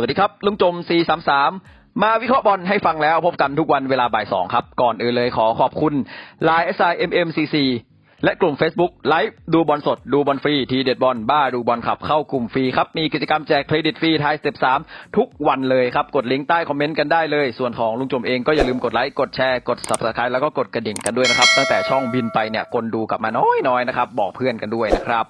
สวัสดีครับ ลุงจม 433 มาวิเคราะห์บอลให้ฟังแล้วพบกันทุกวันเวลาบ่ายสองครับ ก่อนอื่นเลยขอขอบคุณ Line SIMMCC และกลุ่ม Facebook ไลฟ์ดูบอลสด ดูบอลฟรี ทีเด็ดบอลบ้าดูบอลขับเข้ากลุ่มฟรีครับ มีกิจกรรมแจกเครดิตฟรีทายสเต็ป3ทุกวันเลยครับ กดลิงก์ใต้คอมเมนต์กันได้เลย ส่วนของลุงจมเองก็อย่าลืมกดไลค์ กดแชร์ กด subscribe แล้วก็กดกระดิ่งกันด้วยนะครับ ตั้งแต่ช่องบินไปเนี่ยคนดูกลับมาน้อยๆนะครับ บอกเพื่อนกันด้วยนะครับ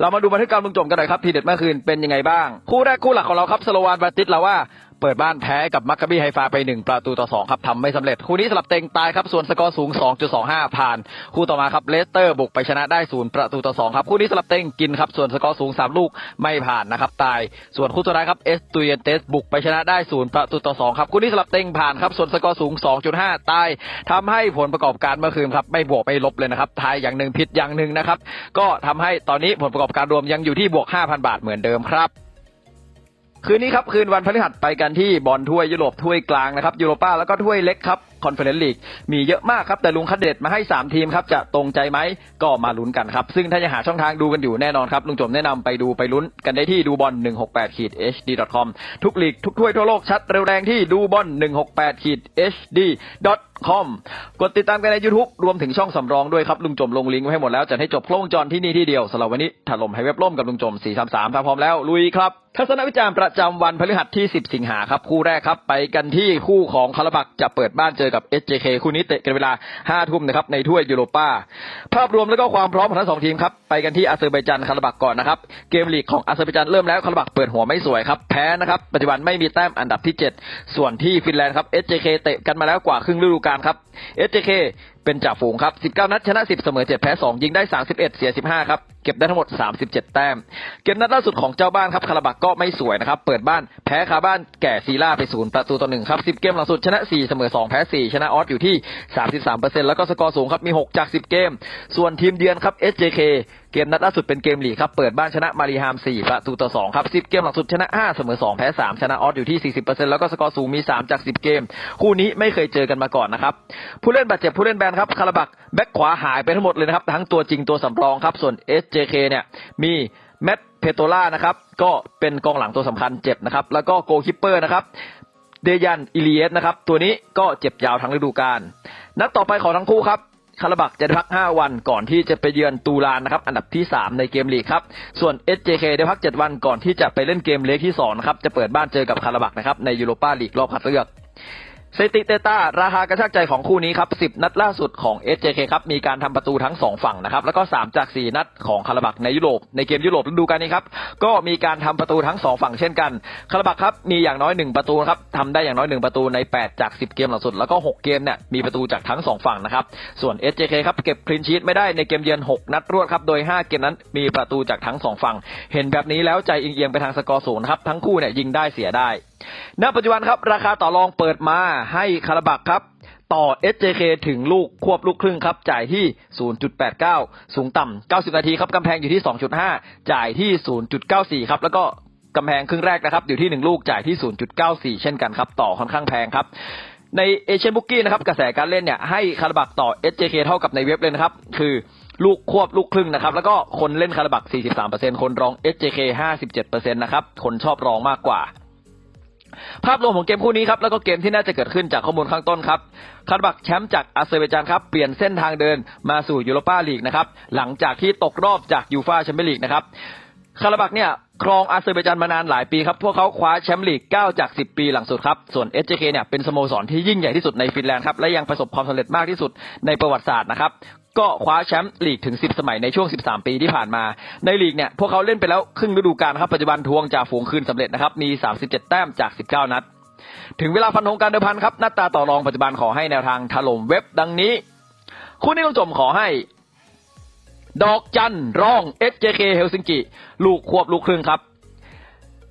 เรามาดูบันทึกการลุงจมกันหน่อยครับทีเด็ดเมื่อคืนเป็นยังไงบ้างคู่แรกคู่หลักของเราครับสโลวานบาติสลาว่า เปิดบ้านแพ้กับมัคคบีไฮฟาไป 1 ประตูต่อ 2 ครับทำไม่สำเร็จ คู่นี้สลับเต็งตายครับ ส่วนสกอร์สูง 2.25 ผ่าน คู่ต่อมาครับเลสเตอร์บุกไปชนะได้ 0 ประตูต่อ 2 ครับ คู่นี้สลับเต็งกินครับ ส่วนสกอร์สูง 3 ลูกไม่ผ่านนะครับตาย ส่วนคู่สุดท้ายครับเอสตูเยนเตสบุกไปชนะได้ 0 ประตูต่อ 2 ครับ คู่นี้สลับเต็งผ่านครับ ส่วนสกอร์สูง 2.5 ตายทำให้ผลประกอบการเมื่อคืนครับไม่บวกไม่ลบเลยนะครับทายอย่างหนึ่งผิดอย่างหนึ่งนะครับก็ทำให้ตอนนี้ผลประกอบการรวมยังอยู่ที่บวก 5,000 บาทเหมือนเดิมครับ คืนนี้ครับคืนวันพฤหัสไปกันที่บอลถ้วยยุโรปถ้วยกลางนะครับยูโรป้าแล้วก็ถ้วยเล็กครับ คอนเฟอเรนซ์ลีกมีเยอะมากครับ แต่ลุงคัดเด็ดมาให้ 3 ทีมครับ จะตรงใจไหมก็มาลุ้นกันครับ ซึ่งถ้ายังหาช่องทางดูกันอยู่แน่นอนครับ ลุงจมแนะนำไปดูไปลุ้นกันได้ที่ดูบอล168ขีด hd com ทุกลีกทุกถ้วยทั่วโลกชัดเร็วแรงที่ดูบอล168ขีด hd com กดติดตามกันใน YouTube รวมถึงช่องสำรองด้วยครับลุงจมลงลิงก์ไว้ให้หมดแล้วจัดให้จบโครงจรที่นี่ที่เดียวสำหรับวันนี้ถล่มให้เว็บล่มกับลุงจม 433ถ้าพร้อมแล้วลุยครับทัศนวิจารณ์ประจำวันพฤหัสที่ 10 สิงหาครับคู่แรกครับ ไปกันที่คู่ของคาราบักจะเปิดบ้านเจอกับ SJK คู่นี้เตะกันเวลา5ทุ่มนะครับในถ้วยยูโรป้า ภาพรวมแล้วก็ความพร้อมของทั้งสองทีมครับไปกันที่อาเซอร์ไบจันคาราบักก่อนนะครับเกมลีกของอาเซอร์ไบจันเริ่มแล้วคาราบักเปิดหัวไม่สวยครับแพ้นะครับปัจจุบันไม่มีแต้มอันดับที่ 7 ส่วนที่ฟินแลนด์ครับ SJK เตะกันมาแล้วกว่าครึ่งฤดูกาลครับ SJK เป็นจ่าฝูงครับ 19 นัดชนะ 10 เสมอ 7 แพ้ 2 ยิงได้ 31 เสีย 15 ครับ เก็บได้ทั้งหมด 37 แต้ม เกมนัดล่าสุดของเจ้าบ้านครับคาราบักก็ไม่สวยนะครับ เปิดบ้านแพ้คาบ้านแก่ซีล่าไป 0 ประตูต่อ 1 ครับ 10 เกมหลังสุดชนะ 4 เสมอ 2 แพ้ 4 ชนะออสอยู่ที่ 33%แล้วก็สกอร์สูงครับ มี 6 จาก 10 เกม ส่วนทีมเยือนครับ SJK กมนัดล่าสุดเป็นเกมลีกครับ เปิดบ้านชนะมารีฮาม 4 ประตูต่อ 2 ครับ 10 เกมหลังสุดชนะ 5 เสมอ 2 แพ้ 3 ชนะออสอยู่ที่ 40%แล้วก็สกอร์สูงมี 3 จาก 10 เกม คู่นี้ไม่เคยเจอกันมาก่อนนะครับ ผู้เล่นบาดเจ็บผู้เล่นแบนครับ คาราบักแบ็คขวาหายไปทั้งหมดเลยนะครับ ทั้งตัวจริงตัวสำรองครับ ส่วน SJK เนี่ยมีแมตเพโตล่านะครับ ก็เป็นกองหลังตัวสำคัญเจ็บนะครับ แล้วก็โกคิปเปอร์นะครับเดยันอิเลีเอสนะครับ ตัวนี้ก็เจ็บยาวทั้งฤดูกาลนัดต่อไปของทั้งคู่ครับ คาราบักจะได้พัก 5 วันก่อนที่จะไปเยือนตูลานนะครับ อันดับที่ 3 ในเกมลีกครับ ส่วน SJK ได้พัก 7 วันก่อนที่จะไปเล่นเกมเล็กที่2นะครับ จะเปิดบ้านเจอกับคาราบักนะครับในยูโรปาลีกรอบคัดเลือก สถิติเตต้าราคากระชากใจของคู่นี้ครับ 10 นัดล่าสุดของ SJK ครับ มีการทำประตูทั้ง 2 ฝั่งนะครับ แล้วก็ 3 จาก 4 นัดของคาราบักในยุโรป ในเกมยุโรปฤดูกาลนี้ครับ ก็มีการทำประตูทั้ง 2 ฝั่งเช่นกัน คาราบักครับ มีอย่างน้อย 1 ประตูครับทำได้อย่างน้อย 1 ประตูใน 8 จาก 10 เกมหลังสุด แล้วก็ 6 เกมเนี่ย มีประตูจากทั้ง 2 ฝั่งนะครับ ส่วน SJK ครับ เก็บคลีนชีตไม่ได้ในเกมเยือน 6 นัดรวดครับ โดย 5 เกมนั้น มีประตูจากทั้ง 2 ฝั่ง เห็นแบบนี้แล้วใจเอียงไปทางสกอร์ศูนย์ครับ ทั้งคู่เนี่ยยิงได้เสียได้ ณปัจจุบันครับ ราคาต่อรองเปิดมาให้คาราบักครับ ต่อ SJK ถึงลูกควบลูกครึ่งครับ จ่ายที่ 0.89 สูงต่ำ 90 นาทีครับกำแพงอยู่ที่ 2.5 จ่ายที่ 0.94 ครับ แล้วก็กำแพงครึ่งแรกนะครับ อยู่ที่ 1 ลูกจ่ายที่ 0.94 เช่นกันครับ ต่อค่อนข้างแพงครับในเอเชียนบุกกี้นะครับกระแสการเล่นเนี่ยให้คาราบักต่อ SJK เท่ากับในเว็บเลยนะครับ คือลูกควบลูกครึ่งนะครับ แล้วก็คนเล่นคาราบัก 43%คนรอง SJK 57%นะครับ คนชอบรองมากกว่า ภาพรวมของเกมคู่นี้ครับแล้วก็เกมที่น่าจะเกิดขึ้นจากข้อมูลข้างต้นครับคาร์บักแชมป์จากอาเซอร์ไบจานครับเปลี่ยนเส้นทางเดินมาสู่ยูโรปาลีกนะครับหลังจากที่ตกรอบจากยูฟาแชมเปี้ยนลีกนะครับคาร์บักเนี่ยครองอาเซอร์ไบจานมานานหลายปีครับพวกเขาคว้าแชมป์ลีก 9 จาก 10 ปีหลังสุดครับ ส่วน SJK เนี่ยเป็นสโมสรที่ยิ่งใหญ่ที่สุดในฟินแลนด์ครับและยังประสบความสำเร็จมากที่สุดในประวัติศาสตร์นะครับ ก็คว้าแชมป์ลีกถึง 10 สมัยในช่วง 13 ปีที่ผ่านมา ในลีกเนี่ยพวกเขาเล่นไปแล้วครึ่งฤดูกาลครับปัจจุบันทวงจากฝูงคืนสำเร็จนะครับมี 37 แต้มจาก 19 นัด ถึงเวลาฟันธงการเดิมพันครับหน้าตาต่อรองปัจจุบันขอให้แนวทางถล่มเว็บดังนี้คู่นี้ต้องจมขอให้ ดอกจันร่อง SJK เฮลซิงกิลูกควบลูกครึ่งครับ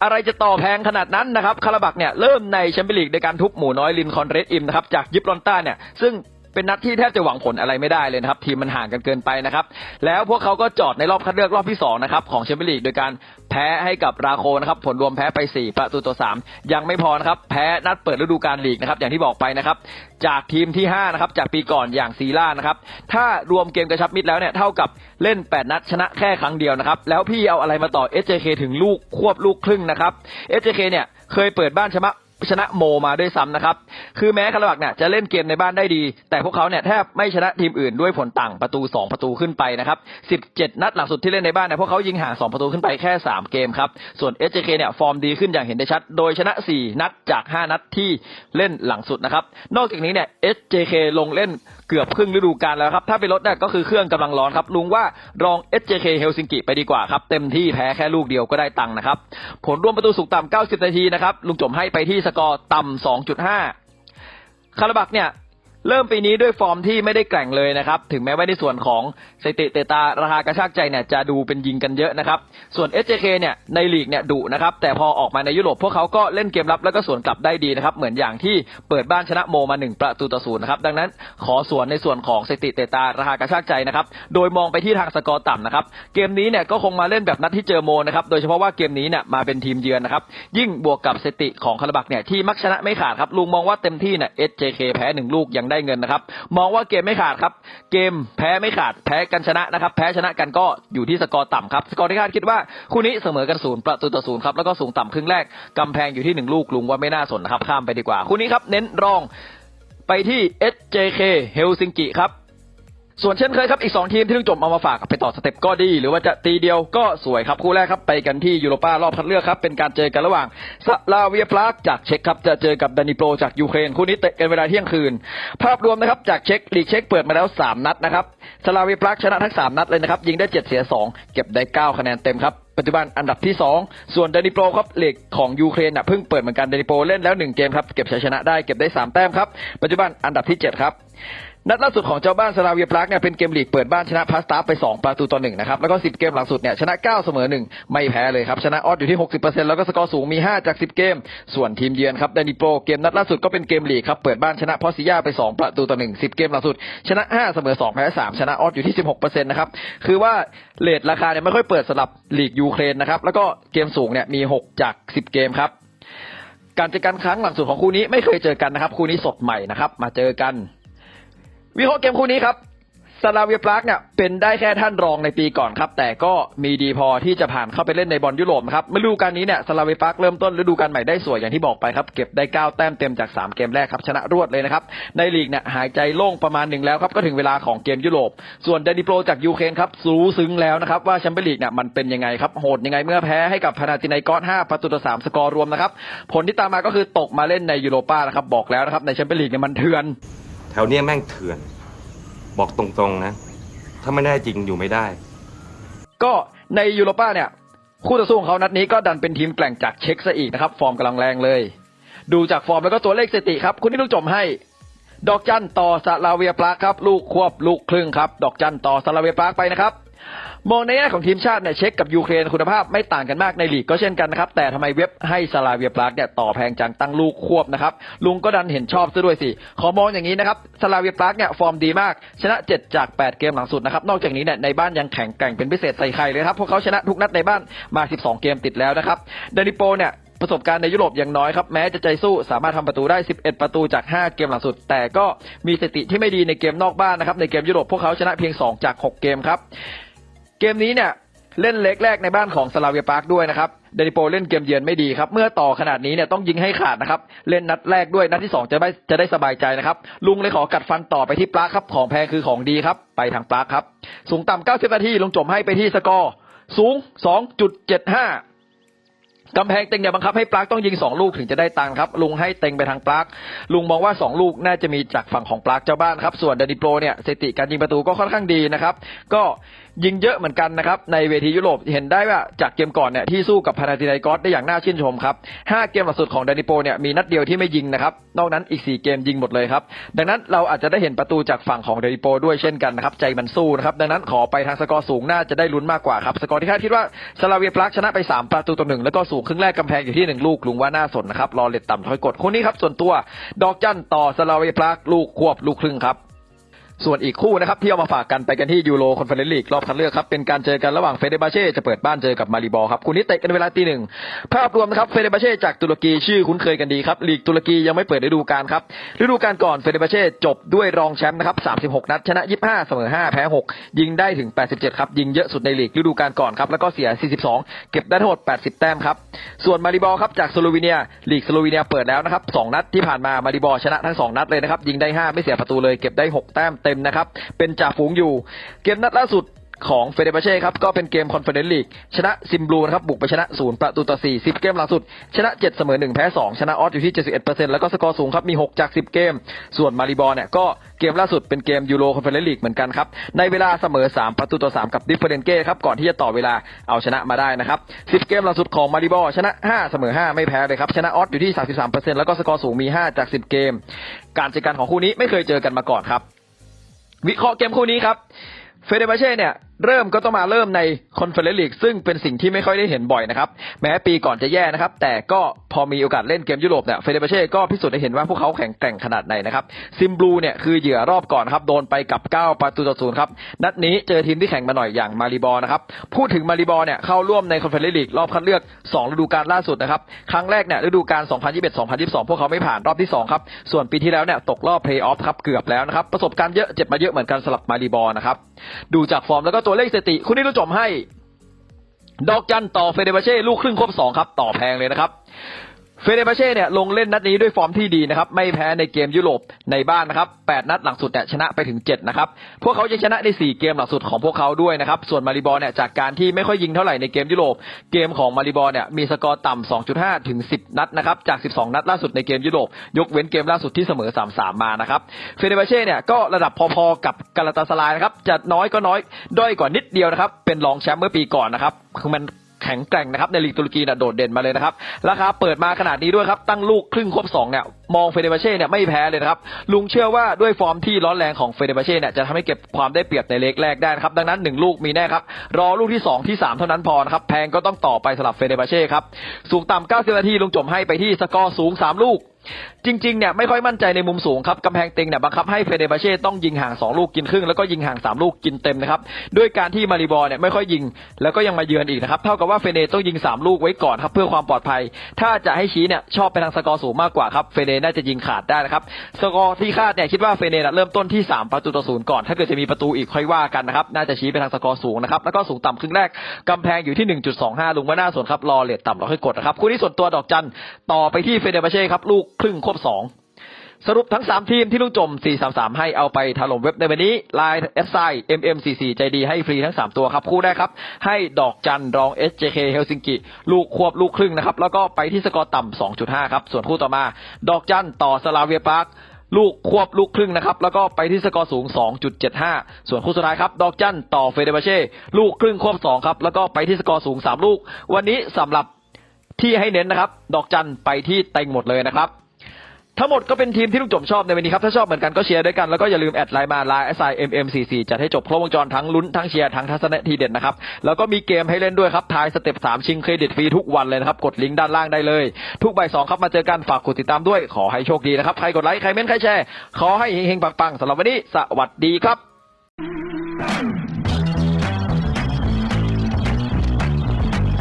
อะไรจะต่อแพงขนาดนั้นนะครับคาราบักเนี่ยเริ่มในแชมเปี้ยนลีกโดยการทุบหมูน้อยลินคอนเรสอิมนะครับจากยิปรอนต้าเนี่ยซึ่ง เป็นนัดที่แทบจะหวังผลอะไรไม่ได้เลยนะครับ ทีมมันห่างกันเกินไปนะครับ แล้วพวกเขาก็จอดในรอบคัดเลือกรอบที่2นะครับของแชมเปี้ยนลีกโดยการแพ้ให้กับราโคนะครับผลรวมแพ้ไป 4 ประตูต่อ 3 ยังไม่พอนะครับแพ้นัดเปิดฤดูกาลลีกนะครับอย่างที่บอกไปนะครับจากทีมที่5นะครับจากปีก่อนอย่างซีล่านะครับถ้ารวมเกมกระชับมิตรแล้วเนี่ยเท่ากับเล่น 8 นัดชนะแค่ครั้งเดียวนะครับแล้วพี่เอาอะไรมาต่อ SJK ถึงลูกควบลูกครึ่งนะครับ SJK เนี่ยเคยเปิดบ้านชนะ ชนะโมมาด้วยซ้ำนะครับ คือแม้คาราบักเนี่ยจะเล่นเกมในบ้านได้ดี แต่พวกเขาเนี่ยแทบไม่ชนะทีมอื่นด้วยผลต่างประตู 2 ประตูขึ้นไปนะครับ 17 นัดหลังสุดที่เล่นในบ้านเนี่ยพวกเขายิงห่าง 2 ประตูขึ้นไปแค่ 3 เกมครับ ส่วน SJK เนี่ยฟอร์มดีขึ้นอย่างเห็นได้ชัด โดยชนะ 4 นัดจาก 5 นัดที่เล่นหลังสุดนะครับ นอกจากนี้เนี่ย SJK ลงเล่นเกือบครึ่งฤดูกาลแล้วครับ ถ้าไปลดเนี่ยก็คือเครื่องกำลังร้อนครับ ลุงว่ารอง SJK เฮลซิงกิไปดีกว่าครับ เต็มที่แพ้แค่ลูกเดียวก็ได้ตังค์นะครับ ผลรวมประตูสุกต่ำ90 นาทีนะครับ ลุงจมให้ไปที่สกอร์ต่ำ2.5 คาราบักเนี่ย เริ่มปีนี้ด้วยฟอร์มที่ไม่ได้แกร่งเลยนะครับ ถึงแม้ว่าในส่วนของสถิติเตตาราคากระชากใจเนี่ยจะดูเป็นยิงกันเยอะนะครับ ส่วน SJK เนี่ยในลีกเนี่ยดุนะครับ แต่พอออกมาในยุโรปพวกเขาก็เล่นเกมรับแล้วก็สวนกลับได้ดีนะครับ เหมือนอย่างที่เปิดบ้านชนะโมมา 1 ประตูต่อศูนย์นะครับ ดังนั้นขอสวนในส่วนของสถิติเตตาราคากระชากใจนะครับ โดยมองไปที่ทางสกอร์ต่ำนะครับ เกมนี้เนี่ยก็คงมาเล่นแบบนัดที่เจอโมนะครับ โดยเฉพาะว่าเกมนี้เนี่ยมาเป็นทีมเยือนนะครับ ยิ่งบวกกับสถิติของคาราบักเนี่ยที่มักชนะไม่ขาดครับลุงมองว่าเต็มที่เนี่ย SJK แพ้หนึ่งลูกยังได้เงินนะครับ มองว่าเกมไม่ขาดครับ เกมแพ้ไม่ขาดแพ้กันชนะนะครับ แพ้ชนะกันก็อยู่ที่สกอร์ต่ำครับ สกอร์ที่คาดคิดว่าคู่นี้เสมอกันศูนย์ประตูต่อศูนย์ครับ แล้วก็สูงต่ำครึ่งแรกกำแพงอยู่ที่หนึ่งลูกลุงว่าไม่น่าสนนะครับ ข้ามไปดีกว่า คู่นี้ครับเน้นรองไปที่ SJK เฮลซิงกิครับ ส่วนเช่นเคยครับอีก 2 ทีมที่ลุงจมเอามาฝากไปต่อสเต็ปก็ดี หรือว่าจะตีเดียวก็สวยครับคู่แรกครับไปกันที่ยูโรป้ารอบคัดเลือกครับเป็นการเจอกันระหว่างสลาเวียพลากจากเช็กครับจะเจอกับดานิโปรจากยูเครนคู่นี้เตะกันเวลาเที่ยงคืน ภาพรวมนะครับจากเช็กลีกเช็กเปิดมาแล้ว 3 นัดนะครับสลาเวียพลากชนะทั้ง 3 นัดเลยนะครับยิงได้ 7 เสีย 2 เก็บได้ 9 คะแนนเต็มครับปัจจุบันอันดับที่ 2 ส่วนดานิโปรครับเหล็กของยูเครนน่ะเพิ่งเปิดเหมือนกันดานิโปรเล่นแล้ว 1 เกมครับเก็บชัยชนะได้เก็บได้ 3 แต้มครับปัจจุบันอันดับที่ 7 ครับ นัดล่าสุดของเจ้าบ้านสลาเวียพลากเนี่ยเป็นเกมลีกเปิดบ้านชนะพาสตาร์ไป 2 ประตูต่อ1นะครับแล้วก็ 10 เกมหลังสุดเนี่ยชนะ 9 เสมอ 1 ไม่แพ้เลยครับชนะออสอยู่ที่ 60%แล้วก็สกอร์สูงมี 5 จาก 10 เกม ส่วนทีมเยือนครับดนิโปรเกมนัดล่าสุดก็เป็นเกมลีกครับเปิดบ้านชนะพอซิยาไป 2 ประตูต่อ1 10 เกมหลังสุด ชนะ 5 เสมอ 2 แพ้ 3 ชนะออสอยู่ที่ 16%นะครับคือว่าเลทราคาเนี่ยไม่ค่อยเปิดสำหรับลีกยูเครนนะครับแล้วก็เกมสูงเนี่ยมี 6 จาก 10 เกมครับการเจอกันครั้งหลังสุดของคู่นี้ไม่เคยเจอกันนะครับคู่นี้สดใหม่นะครับมาเจอกัน วิเคราะห์เกมคู่นี้ครับซาลาเวียปลากเนี่ยเป็นได้แค่ท่านรองในปีก่อนครับ แต่ก็มีดีพอที่จะผ่านเข้าไปเล่นในบอลยุโรปครับฤดูกาลนี้เนี่ยซาลาเวียปลากเริ่มต้นฤดูกาลใหม่ได้สวยอย่างที่บอกไปครับ เก็บได้ 9 แต้มเต็มจาก 3 เกมแรกครับ ชนะรวดเลยนะครับ ในลีกเนี่ยหายใจโล่งประมาณหนึ่งแล้วครับ ก็ถึงเวลาของเกมยุโรป ส่วนเดนิโปรจากยูเครนครับรู้ซึ้งแล้วนะครับ ว่าแชมเปี้ยนลีกเนี่ยมันเป็นยังไงครับโหดยังไงเมื่อแพ้ให้กับพานาตินายกอส5ประตูต่อ3สกอร์รวมนะครับผลที่ตามมาก็คือตกมาเล่นในยูโรป้านะครับบอกแล้วนะครับในแชมเปี้ยนลีกเนี่ยมันเถื่อน ถวเนี้ยแม่งเถื่อน บอกตรงๆนะ ถ้าไม่ได้จริงอยู่ไม่ได้ ก็ในยูโรป้าเนี่ย คู่ต่อสู้ของเขานัดนี้ก็ดันเป็นทีมแกล่งจากเช็กซะอีกนะครับ ฟอร์มกำลังแรงเลย ดูจากฟอร์มแล้วก็ตัวเลขสถิติครับ คุณที่ลูกจมให้ ดอกจันต่อซาลาเวียปลาครับ ลูกควบลูกครึ่งครับ ดอกจันต่อซาลาเวียปลาไปนะครับ มองในแง่ของทีมชาติเนี่ยเช็กกับยูเครนคุณภาพไม่ต่างกันมากในลีกก็เช่นกันนะครับ แต่ทำไมเว็บให้ซาลาเวียปลากเนี่ยต่อแพงจังตั้งลูกควบนะครับ ลุงก็ดันเห็นชอบซะด้วยสิ ขอมองอย่างนี้นะครับซาลาเวียปลากเนี่ยฟอร์มดีมาก ชนะ 7 จาก 8 เกมหลังสุดนะครับ นอกจากนี้เนี่ยในบ้านยังแข็งแกร่งเป็นพิเศษใส่ใครเลยครับ พวกเขาชนะทุกนัดในบ้านมา 12 เกมติดแล้วนะครับเดนิโปเนี่ยประสบการณ์ในยุโรปอย่างน้อยครับ แม้จะใจสู้สามารถทำประตูได้ 11 ประตูจาก 5 เกมหลังสุด แต่ก็มีสติที่ไม่ดีในเกมนอกบ้านนะครับ ในเกมยุโรปพวกเขาชนะเพียง 2 จาก 6 เกมครับ เกมนี้เนี่ยเล่นเล็กแรกในบ้านของสลาเวียปาร์คด้วยนะครับเดนิโปเล่นเกมเยือนไม่ดีครับเมื่อต่อขนาดนี้เนี่ยต้องยิงให้ขาดนะครับเล่นนัดแรกด้วยนัดที่สองจะได้จะได้สบายใจนะครับลุงเลยขอกัดฟันต่อไปที่ปลาครับของแพงคือของดีครับไปทางปลาครับสูงต่ำ90นาทีลงจมให้ไปที่สกอร์สูง 2.75 กำแพงเต็งเนี่ยบังคับให้ปลั๊กต้องยิงสองลูกถึงจะได้ตังค์ครับลุงให้เต็งไปทางปลั๊กลุงมองว่าสองลูกน่าจะมีจากฝั่งของปลั๊กเจ้าบ้านครับส่วนเดนิโปรเนี่ยสถิติการยิงประตูก็ค่อนข้างดีนะครับก็ยิงเยอะเหมือนกันนะครับในเวทียุโรปเห็นได้ว่าจากเกมก่อนเนี่ยที่สู้กับพานาธิไนกอสได้อย่างน่าชื่นชมครับห้าเกมหลังสุดของเดนิโปเนี่ยมีนัดเดียวที่ไม่ยิงนะครับนอกนั้นอีกสี่เกมยิงหมดเลยครับดังนั้นเราอาจจะได้เห็นประตูจากฝั่งของเดนิโปด้วยเช่นกันนะครับใจมันสู้นะครับดังนั้นขอไปทางสกอร์สูงน่าจะได้ลุ้นมากกว่าครับสกอร์ที่คาดคิดว่าสลาเวียปลักชนะไปสามประตูต่อหนึ่งแล้วก็สูงครึ่งแรกกำแพงอยู่ที่หนึ่งลูกลุงว่าน่าสนนะครับรอเล็ดต่ำถอยกดคนนี้ครับส่วนตัวดอกจันต่อสลาเวีพลักลูกควบลูกครึ่งครับ ส่วนอีกคู่นะครับที่เอามาฝากกันไปกันที่ยูโรคอนเฟอเรนซ์ลีกรอบคัดเลือกครับเป็นการเจอกันระหว่างเฟเดบาเช่จะเปิดบ้านเจอกับมาริบอลครับคู่นี้เตะกันเวลาตีหนึ่งภาพรวมนะครับเฟเดบาเช่จากตุรกีชื่อคุ้นเคยกันดีครับลีกตุรกียังไม่เปิดฤดูกาลครับฤดูกาลก่อนเฟเดบาเช่จบด้วยรองแชมป์นะครับ36 นัดชนะ 25 เสมอ 5 แพ้ 6 ยิงได้ถึง 87 ครับยิงเยอะสุดในลีกฤดูกาลก่อนครับแล้วก็เสีย 42 เก็บได้ทั้งหมด 80 แต้มครับส่วนมาริบอลครับจากสโลวีเนียลีกสโลวีเนียเปิดแล้วนะครับสองนัดที่ผ่านมามาริบอชนะทั้งสองนัดเลยนะครับยิงได้ห้าไม่เสียประตูเลยเก็บได้หกแต้มเต็มนะครับ เป็นจ่าฝูงอยู่ เกมนัดล่าสุดของเฟเดบาเช่ครับ ก็เป็นเกมคอนเฟอเรนซ์ลีกชนะซิมบลูนะครับ บุกไปชนะศูนย์ประตูต่อ 4 10 เกมหลังสุด ชนะ 7 เสมอ 1 แพ้ 2 ชนะออสอยู่ที่ 71%แล้วก็สกอร์สูงครับ มี 6 จาก 10 เกม ส่วนมาริบอลเนี่ยก็เกมล่าสุดเป็นเกมยูโรคอนเฟอเรนซ์ลีกเหมือนกันครับ ในเวลาเสมอ 3 ประตูต่อ 3 กับดิฟเฟเรนเก้ครับ ก่อนที่จะต่อเวลาเอาชนะมาได้นะครับ 10 เกมล่าสุดของมาริบอลชนะ 5 เสมอ 5 ไม่แพ้เลยครับชนะออสอยู่ที่ 33%แล้วก็สกอร์สูงมี 5 จาก 10 เกม การเจอกันของคู่นี้ไม่เคยเจอกันมาก่อนครับ วิเคราะห์เกมคู่นี้ครับเฟเดบาเช่เนี่ย เริ่มก็ต้องมาเริ่มในคอนเฟอเรนซ์ลีกซึ่งเป็นสิ่งที่ไม่ค่อยได้เห็นบ่อยนะครับแม้ปีก่อนจะแย่นะครับ แต่ก็พอมีโอกาสเล่นเกมยุโรปเนี่ยเฟเดเบเช่ก็พิสูจน์ให้เห็นว่าพวกเขาแข็งแกร่งขนาดไหนนะครับซิมบลูเนี่ยคือเหยื่อรอบก่อนนครับโดนไปกับ 9 ประตูต่อศูนย์ครับนัดนี้เจอทีมที่แข่งมาหน่อยอย่างมาริบอลนะครับพูดถึงมาริบอลเนี่ยเข้าร่วมในคอนเฟอเรนซ์ลีกรอบคัดเลือก 2 ฤดูกาลล่าสุดนะครับครั้งแรกเนี่ยฤดูกาล 2021-2022 พวกเขาไม่ผ่านรอบที่2ครับส่วนปีที่แล้วเนี่ยตกรอบเพลย์ออฟครับเกือบแล้วนะครับประสบการณ์เยอะเจ็บมาเยอะเหมือนกันสำหรับมาริบอนะครับดูจากฟอร์มแล้วก็ตัวเลขสถิติ คุณนี่รู้จบให้ ดอกจันต่อเฟเดบาเช่ลูกครึ่งครบสองครับ ต่อแพงเลยนะครับ เฟเดบาเช่เนี่ยลงเล่นนัดนี้ด้วยฟอร์มที่ดีนะครับไม่แพ้ในเกมยุโรปในบ้านนะครับ8นัดหลังสุดเนี่ยชนะไปถึง 7 นะครับ พวกเขายังชนะใน4เกมหลังสุดของพวกเขาด้วยนะครับ ส่วนมาริบอลเนี่ยจากการที่ไม่ค่อยยิงเท่าไหร่ในเกมยุโรป เกมของมาริบอลเนี่ยมีสกอร์ต่ำ2.5 ถึง 10 นัดนะครับจาก 12 นัดล่าสุดในเกมยุโรป ยกเว้นเกมล่าสุดที่เสมอ 3-3 มานะครับเฟเดบาเช่เนี่ยก็ระดับพอๆกับกาลาตาสลายนะครับจะน้อยก็น้อยด้อยกว่านิดเดียวนะครับเป็นรองแชมป์เมื่อปีก่อนนะครับคือมัน แข็งแกร่งนะครับในลีกตุรกีน่ะโดดเด่นมาเลยนะครับราคาเปิดมาขนาดนี้ด้วยครับตั้งลูกครึ่งครบสองเนี่ยมองเฟเดบาเช่เนี่ยไม่แพ้เลยนะครับลุงเชื่อว่าด้วยฟอร์มที่ร้อนแรงของเฟเดบาเช่เนี่ยจะทำให้เก็บความได้เปรียบในเล็กแรกได้นะครับดังนั้นหนึ่งลูกมีแน่ครับรอลูกที่สองที่สามเท่านั้นพอนะครับแพงก็ต้องต่อไปสลับเฟเดบาเช่ครับสูงต่ำ90นาทีลุงจมให้ไปที่สกอร์สูง 3 ลูก จริงๆเนี่ยไม่ค่อยมั่นใจในมุมสูงครับกำแพงเต็งเนี่ยบังคับให้เฟเดบาเช่ต้องยิงห่าง 2 ลูกกินครึ่ง แล้วก็ยิงห่าง 3 ลูกกินเต็มนะครับด้วยการที่มาริบอลเนี่ยไม่ค่อยยิง แล้วก็ยังมาเยือนอีกนะครับเท่ากับว่าเฟเนต้องยิง 3 ลูกไว้ก่อนครับเพื่อความปลอดภัย ถ้าจะให้ชี้เนี่ยชอบไปทางสกอร์สูงมากกว่าครับเฟเนน่าจะยิงขาดได้นะครับสกอร์ที่คาดเนี่ยคิดว่าเฟเน่เริ่มต้นที่ 3 ประตูต่อศูนย์ก่อน ถ้าเกิดจะมีประตูอีกค่อยว่ากันนะครับน่าจะชี้ไปทางสกอร์สูงนะครับแล้วก็สูงต่ำครึ่งแรกกำแพงอยู่ที่ 1.25 ลุงว่าน่าสนครับรอเลทต่ำเราค่อยกดนะครับคู่นี้ส่วนตัวดอกจันต่อไปที่เฟเดบาเช่ครับลูกครึ่งครบสองสรุปทั้ง 3 ทีมที่ลุงจม 433 ให้เอาไปถล่มเว็บในวันนี้ Line s i MM44 ใจดีให้ฟรีทั้ง 3 ตัวครับ คู่แรกครับ ให้ดอกจันรอง SJK เฮลซิงกิ ลูกควบลูกครึ่งนะครับ แล้วก็ไปที่สกอร์ต่ำ 2.5 ครับ ส่วนคู่ต่อมา ดอกจันต่อสลาเวียปาร์คลูกควบลูกครึ่งนะครับ แล้วก็ไปที่สกอร์สูง 2.75 ส่วนคู่สุดท้ายครับ ดอกจันต่อเฟเดบาเช่ลูกครึ่งควบ 2 ครับ แล้วก็ไปที่สกอร์สูง 3 ลูก วันนี้สำหรับที่ให้เน้นนะครับ ดอกจันไปที่เต็งหมดเลยนะครับ ทั้งหมดก็เป็นทีมที่ลูกจมชอบในวันนี้ครับ ถ้าชอบเหมือนกันก็เชียร์ด้วยกัน แล้วก็อย่าลืมแอดไลน์มาไลน์ s i m m 4 4จัดให้จบครบวงจรทั้งลุ้นทั้งเชียร์ทั้งทัศนะทีเด็ดนะครับ แล้วก็มีเกมให้เล่นด้วยครับทายสเต็ป3ชิงเครดิตฟรีทุกวันเลยนะครับ กดลิงก์ด้านล่างได้เลย ทุกใบสองครับมาเจอกันฝากกดติดตามด้วยขอให้โชคดีนะครับใครกดไลค์ใครเม้นใครแชร์ขอให้เฮงๆปังๆสำหรับวันนี้สวัสดีครับ